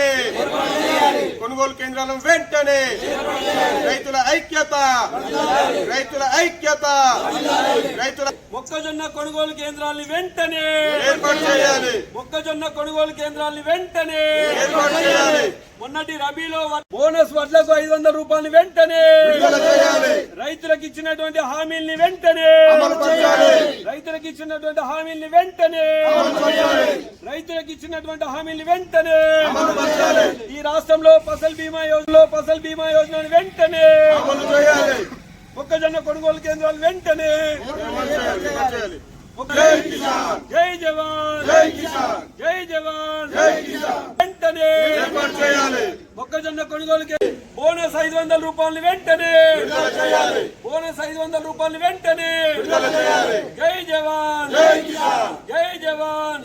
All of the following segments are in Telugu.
వెంటనే కొనుగోలు కేంద్రాలను వెంటనే రైతుల ఐక్యత రైతుల ఐక్యత రైతుల మొక్కజొన్న కొనుగోలు కేంద్రాన్ని వెంటనే ఏర్పాటు చేయాలి. మొక్కజొన్న కొనుగోలు కేంద్రాన్ని వెంటనే ఏర్పాటు చేయాలి. మొన్నటి రబీలో బోనస్ వడ్లకు ఐదు వందల రూపాయలు వెంటనే చేయాలి. రైతులకు ఇచ్చినటువంటి హామీల్ని వెంటనే రైతులకు ఇచ్చినటువంటి హామీల్ని వెంటనే రైతులకు ఇచ్చినటువంటి హామీల్ని వెంటనే ఈ రాష్ట్రంలో ఫసల్ బీమా యోజనలో ఫసల్ బీమా యోజన వెంటనే మొక్కజొన్న కొనుగోలు కేంద్రాలు వెంటనే జై జవాన్. జై జవాన్. వెంటనే మొక్కజొన్న కొనుగోలుకి బోనస్ ఐదు వందల రూపాయలు వెంటనే. బోనస్ ఐదు వందల రూపాయలు వెంటనే. జై జవాన్. జై జవాన్.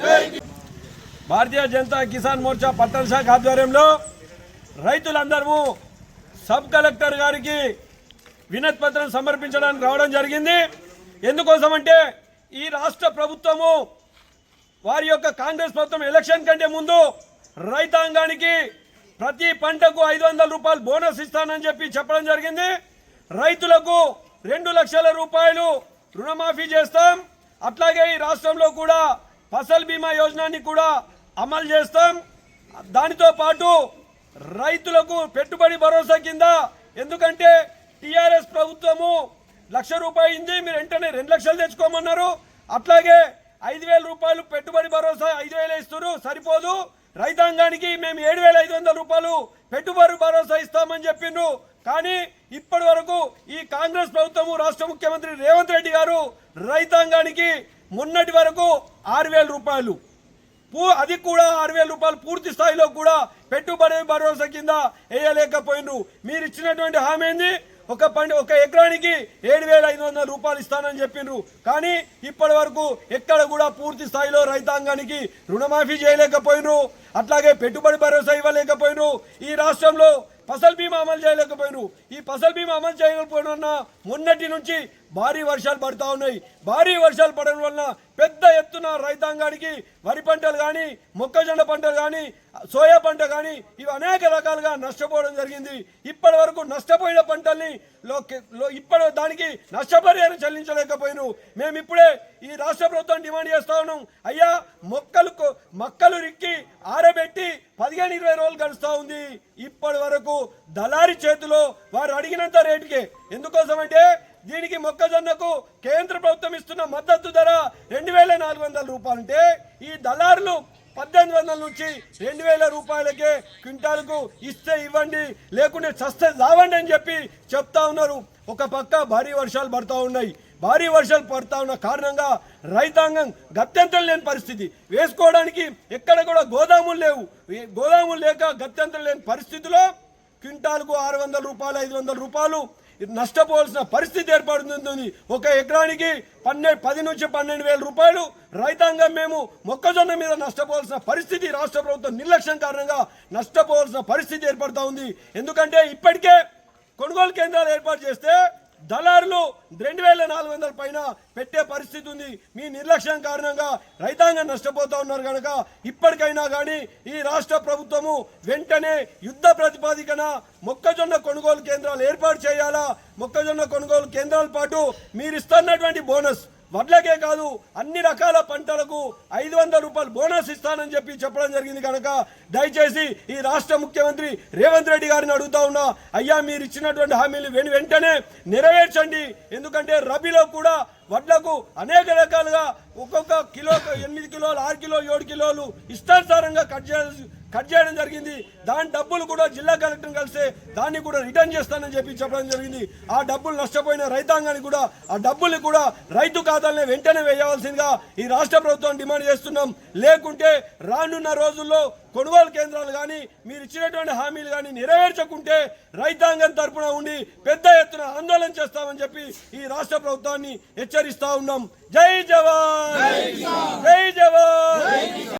భారతీయ జనతా కిసాన్ మోర్చా పట్టణ శాఖ ఆధ్వర్యంలో రైతులందరూ సబ్ కలెక్టర్ గారికి వినతి పత్రం సమర్పించడానికి రావడం జరిగింది. ఎందుకోసం అంటే ఈ రాష్ట్ర ప్రభుత్వము వారి యొక్క కాంగ్రెస్ ప్రభుత్వం ఎలక్షన్ కంటే ముందు రైతాంగానికి ప్రతి పంటకు ఐదు వందల రూపాయలు బోనస్ ఇస్తానని చెప్పి చెప్పడం జరిగింది. రైతులకు రెండు లక్షల రూపాయలు రుణమాఫీ చేస్తాం. అట్లాగే ఈ రాష్ట్రంలో కూడా ఫసల్ బీమా యోజనాన్ని కూడా అమలు చేస్తాం. దానితో పాటు రైతులకు పెట్టుబడి భరోసా కింద ఎందుకంటే టిఆర్ఎస్ ప్రభుత్వము లక్ష రూపాయలు ఇంది మీరు వెంటనే రెండు లక్షలు తెచ్చుకోమన్నారు. అట్లాగే ఐదు వేల రూపాయలు పెట్టుబడి భరోసా ఐదు వేలు ఇస్తారు సరిపోదు. రైతాంగానికి మేము ఏడు వేల ఐదు వందల రూపాయలు పెట్టుబడి భరోసా ఇస్తామని చెప్పిండ్రు. కానీ ఇప్పటి వరకు ఈ కాంగ్రెస్ ప్రభుత్వము రాష్ట్ర ముఖ్యమంత్రి రేవంత్ రెడ్డి గారు రైతాంగానికి మొన్నటి వరకు ఆరు వేల రూపాయలు. పూ- అది కూడా ఆరు వేల రూపాయలు పూర్తి స్థాయిలో కూడా పెట్టుబడి భరోసా కింద వేయలేకపోయినరు మీరు ఇచ్చినటువంటి హామీ ఏంది? ఒక పండి ఒక ఎకరానికి ఏడు వేల ఐదు వందల రూపాయలు ఇస్తానని చెప్పిండ్రు. కానీ ఇప్పటి వరకు ఎక్కడ కూడా పూర్తి స్థాయిలో రైతాంగానికి రుణమాఫీ చేయలేకపోయినరు అట్లాగే పెట్టుబడి భరోసా ఇవ్వలేకపోయినరు ఈ రాష్ట్రంలో ఫసల్ బీమా అమలు చేయలేకపోయినరు ఈ ఫసల్ బీమా అమలు చేయకపోయిన మొన్నటి నుంచి భారీ వర్షాలు పడుతూ ఉన్నాయి. భారీ వర్షాలు పడడం వలన పెద్ద ఎత్తున రైతాంగానికి వరి పంటలు కానీ మొక్కజొన్న పంటలు కానీ సోయా పంట కానీ ఇవి అనేక రకాలుగా నష్టపోవడం జరిగింది. ఇప్పటి వరకు నష్టపోయిన పంటల్ని లో- ఇప్పటి దానికి నష్టపరిహారం చెల్లించలేకపోయిను మేము ఇప్పుడే ఈ రాష్ట్ర ప్రభుత్వం డిమాండ్ చేస్తా ఉన్నాం. అయ్యా మొక్కలు మొక్కలు రిక్కి ఆరబెట్టి పదిహేను ఇరవై రోజులు గడుస్తూ ఉంది. ఇప్పటి వరకు దళారి చేతిలో వారు అడిగినంత రేటుకే. ఎందుకోసం అంటే దీనికి మొక్కజొన్నకు కేంద్ర ప్రభుత్వం ఇస్తున్న మద్దతు ధర రెండు వేల నాలుగు వందల రూపాయలు అంటే ఈ దళారులు పద్దెనిమిది వందల నుంచి రెండు వేల రూపాయలకే క్వింటాల్కు ఇస్తే ఇవ్వండి లేకుంటే చస్తే రావండి అని చెప్పి చెప్తా ఉన్నారు. ఒక పక్క భారీ వర్షాలు పడతా ఉన్నాయి. భారీ వర్షాలు పడతా ఉన్న కారణంగా రైతాంగం గత్యంతరం లేని పరిస్థితి. వేసుకోవడానికి ఎక్కడ కూడా గోదాములు లేవు. గోదాములు లేక గత్యంతరం లేని పరిస్థితిలో క్వింటాల్కు ఆరు వందల రూపాయలు ఐదు వందల రూపాయలు నష్టపోవాల్సిన పరిస్థితి ఏర్పడుతుంది ఒక ఎకరానికి పన్నెండు పది నుంచి పన్నెండు వేల రూపాయలు రైతాంగం మేము మొక్కజొన్న మీద నష్టపోవాల్సిన పరిస్థితి రాష్ట్ర ప్రభుత్వం నిర్లక్ష్యం కారణంగా నష్టపోవాల్సిన పరిస్థితి ఏర్పడుతూ ఉంది. ఎందుకంటే ఇప్పటికే కొనుగోలు కేంద్రాలు ఏర్పాటు చేస్తే దళారులు రెండు వేల నాలుగు వందల పైన పెట్టే పరిస్థితి ఉంది. మీ నిర్లక్ష్యం కారణంగా రైతాంగం నష్టపోతూ ఉన్నారు కనుక ఇప్పటికైనా కానీ ఈ రాష్ట్ర ప్రభుత్వము వెంటనే యుద్ధ ప్రతిపాదికన మొక్కజొన్న కొనుగోలు కేంద్రాలు ఏర్పాటు చేయాలా? మొక్కజొన్న కొనుగోలు కేంద్రాల పాటు మీరు ఇస్తున్నటువంటి బోనస్ వడ్లకే కాదు అన్ని రకాల పంటలకు ఐదు వందల రూపాయలు బోనస్ ఇస్తానని చెప్పి చెప్పడం జరిగింది కనుక దయచేసి ఈ రాష్ట్ర ముఖ్యమంత్రి రేవంత్ రెడ్డి గారిని అడుగుతా ఉన్నా అయ్యా మీరు ఇచ్చినటువంటి హామీలు వెను వెంటనే నెరవేర్చండి. ఎందుకంటే రబీలో కూడా వడ్లకు అనేక రకాలుగా ఒక్కొక్క కిలో ఎనిమిది కిలోలు ఆరు కిలో ఏడు కిలోలు ఇష్టానుసారంగా కట్ చేయాల్సి కట్ చేయడం జరిగింది. దాని డబ్బులు కూడా జిల్లా కలెక్టర్ కలిస్తే దాన్ని కూడా రిటర్న్ చేస్తానని చెప్పి చెప్పడం జరిగింది. ఆ డబ్బులు నష్టపోయిన రైతాంగానికి కూడా ఆ డబ్బులు కూడా రైతు ఖాతాలనే వెంటనే వేయవలసిందిగా ఈ రాష్ట్ర ప్రభుత్వం డిమాండ్ చేస్తున్నాం. లేకుంటే రానున్న రోజుల్లో కొనుగోలు కేంద్రాలు కానీ మీరు ఇచ్చినటువంటి హామీలు కానీ నెరవేర్చకుంటే రైతాంగం తరపున ఉండి పెద్ద ఎత్తున ఆందోళన చేస్తామని చెప్పి ఈ రాష్ట్ర ప్రభుత్వాన్ని హెచ్చరిస్తా ఉన్నాం. జై జవాన్! జై జవాన్!